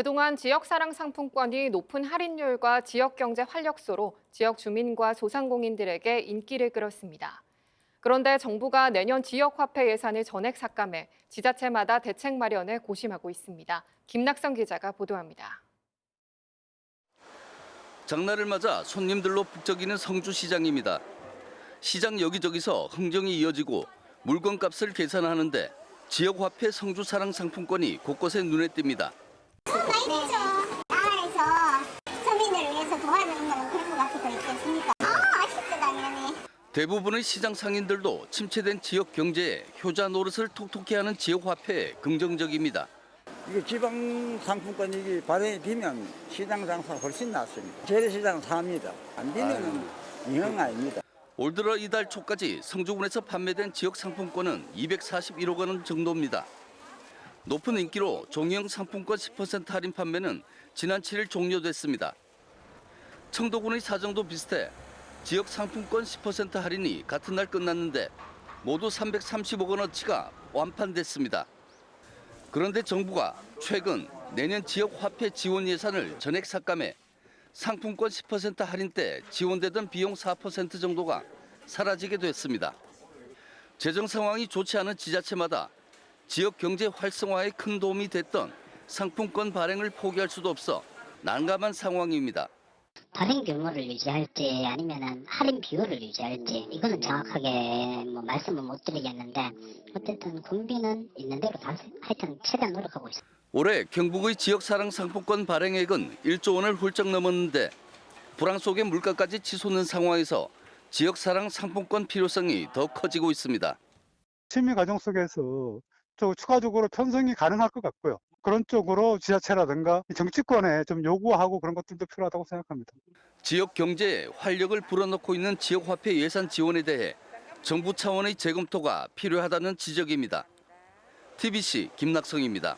그동안 지역사랑 상품권이 높은 할인율과 지역경제 활력소로 지역 주민과 소상공인들에게 인기를 끌었습니다. 그런데 정부가 내년 지역화폐 예산을 전액 삭감해 지자체마다 대책 마련에 고심하고 있습니다. 김낙성 기자가 보도합니다. 장날을 맞아 손님들로 북적이는 성주시장입니다. 시장 여기저기서 흥정이 이어지고 물건값을 계산하는데 지역화폐 성주사랑 상품권이 곳곳에 눈에 띕니다. 되죠. 나라에서 서민들을 위해서 도와주는 거는 그런 것 같기도 있겠습니까? 아, 아쉽다, 당연히. 대부분의 시장 상인들도 침체된 지역 경제에 효자 노릇을 톡톡히 하는 지역 화폐에 긍정적입니다. 이게 지방 상품권 이게 발행이 비면 시장 장사 훨씬 낫습니다. 재래시장 삽니다. 안 비면은 영 아닙니다. 올 들어 이달 초까지 성주군에서 판매된 지역 상품권은 241억 원 정도입니다. 높은 인기로 종이형 상품권 10% 할인 판매는 지난 7일 종료됐습니다. 청도군의 사정도 비슷해 지역 상품권 10% 할인이 같은 날 끝났는데 모두 330억 원어치가 완판됐습니다. 그런데 정부가 최근 내년 지역 화폐 지원 예산을 전액 삭감해 상품권 10% 할인 때 지원되던 비용 4% 정도가 사라지게 됐습니다. 재정 상황이 좋지 않은 지자체마다 지역 경제 활성화에 큰 도움이 됐던 상품권 발행을 포기할 수도 없어 난감한 상황입니다. 발행 규모를 유지할지 아니면은 할인 비율을 유지할지 이거는 정확하게 뭐 말씀을 못 드리겠는데 어쨌든 군비는 있는 대로 다 하여튼 최대한 노력하고 있습니다. 올해 경북의 지역 사랑 상품권 발행액은 1조 원을 훌쩍 넘었는데 불황 속에 물가까지 치솟는 상황에서 지역 사랑 상품권 필요성이 더 커지고 있습니다. 시민 과정 속에서 또 추가적으로 편성이 가능할 것 같고요. 그런 쪽으로 지자체라든가 정치권에 좀 요구하고 그런 것들도 필요하다고 생각합니다. 지역 경제에 활력을 불어넣고 있는 지역 화폐 예산 지원에 대해 정부 차원의 재검토가 필요하다는 지적입니다. TBC 김낙성입니다.